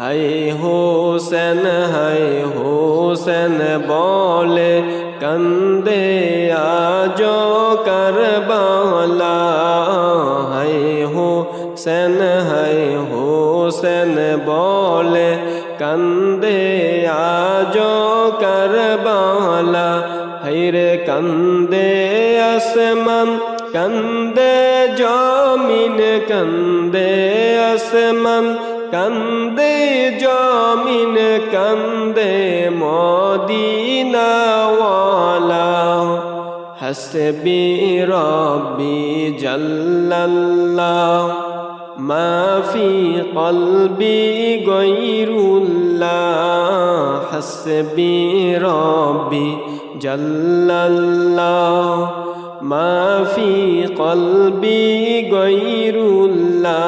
হায় হোসেন হায় হোসেন বলে কন্দে আজ করবালা। হায় হোসেন হায় হোসেন বলে কন্দে আজ করবালা। হাইরে কান্দে আসমান, কান্দে জমিন, কান্দে আসমান, কান্দে জমিন, কান্দে মদিনাওয়ালা। হসবি রব্বি জল্লাল্লাহ, মাফি কলবি গৈরুল্লাহ। হসবি রব্বি জল্লাল্লাহ মাফি কলবি গৈরুল্লাহ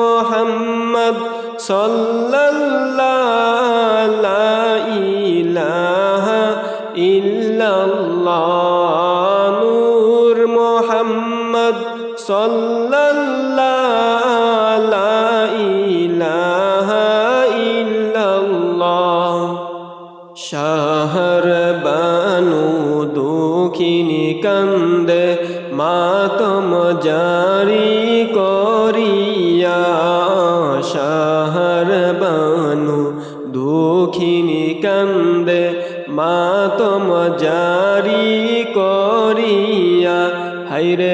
মোহাম্মদ সাল্লাল্লাহ ইলাহা ইল্লাল্লাহ। শাহর বানু দুঃখিনী কান্দে মাতম জারি করিয়া, শাহর বানু দুঃখিনী কান্দে মাতম জারি করিয়া হাইরে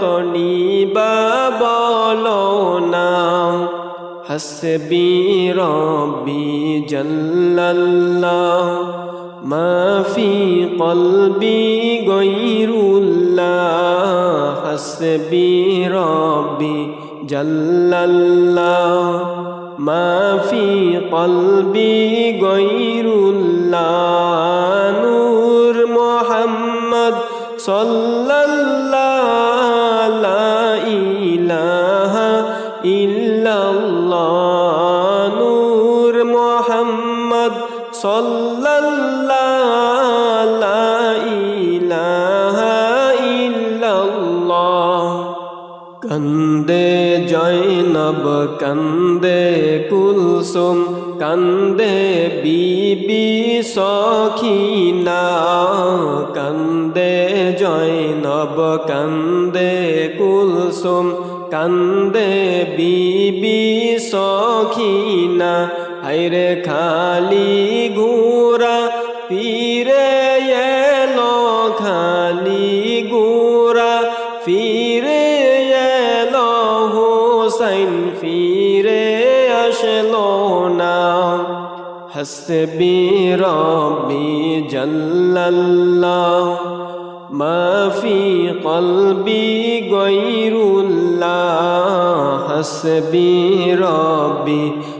কনিবা বলো না। হসবি রবি জল্লাল্লাহ, মাফি কলবি গৈরুল্লাহ হসবি রবি জল্লাল্লাহ, মাফি কলবি গৈরুল্লাহ নূর মোহাম্মদ সাল্লাল্লাহ কান্দে জয়নব কান্দে কুলসুম কান্দে বিবি সখিনা কান্দে জয়নব কান্দে কুলসুম কান্দে বিবি সখিনা হাইরে খালি গুরা ফিরে এলো খালি গুরা ফিরে এলো হোসাইন, ফিরে আসলো না। হসবি রবি জল্লাল্লাহ, মাফি কলবি গৈরুল্লাহ, হসবি রবি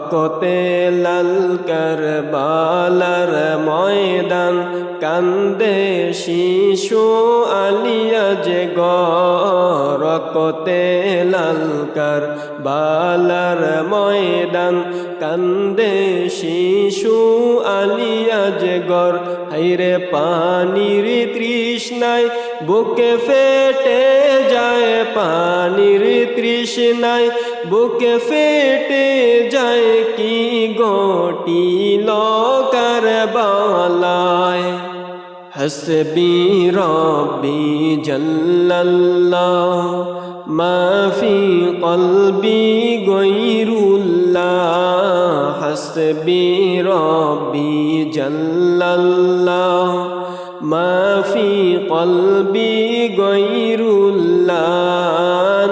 রকতে লাল কারবালার ময়দান কান্দে শিশু আলিয়া যে গরকতে লালকার বালার ময়দান। কান্দে শিশু আলিয়া যে গর, হাইরে পানির তৃষ্ণায় বুকে ফেটে যায় পানির তৃষ্ণায়। বুকে ফেটে যায় কি গোটি লোকার বালায় হসবি রব্বি জল্লাল্লাহ মা ফি কলবি গৈরুল্লাহ, হসবি রব্বি জল্লাল্লাহ মা ফি কলবি গৈরুল্লাহ,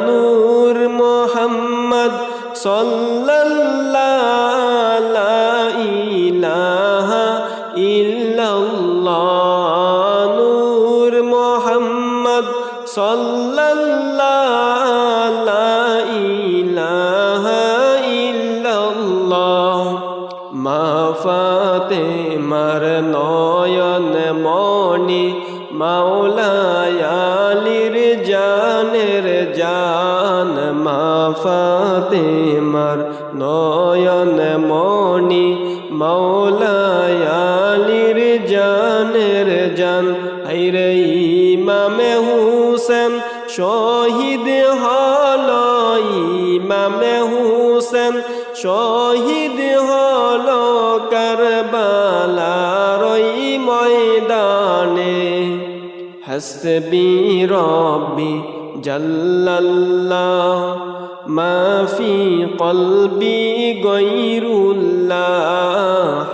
নূর মোহাম্মদ সাল্লাল্লাহ ফাতেমার নয়ন মণি মাওলায়ালির জানের জান, মা ফাতেমার নয়ন মণি মাওলায়ালির জানের জান। আইরে ইমামে হুসেন, শহীদ হল ইমামে হুসেন, শহীদ হল কারবালার ওই ময়দানে। হাসবি রব্বি জাল্লাল্লাহ মা ফি কলবি গৈরুল্লাহ।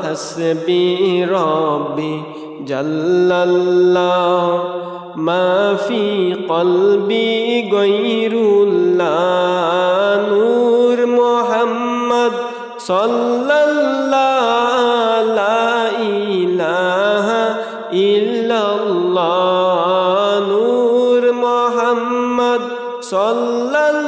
হাসবি রব্বি জাল্লাল্লাহ মা ফি কলবি গৈরুল্লাহ। নূর মোহাম্মদ সাল্লাল্লাহ ইল্লাল্লাহ নূর মোহাম্মদ সাল্লাল্লাহ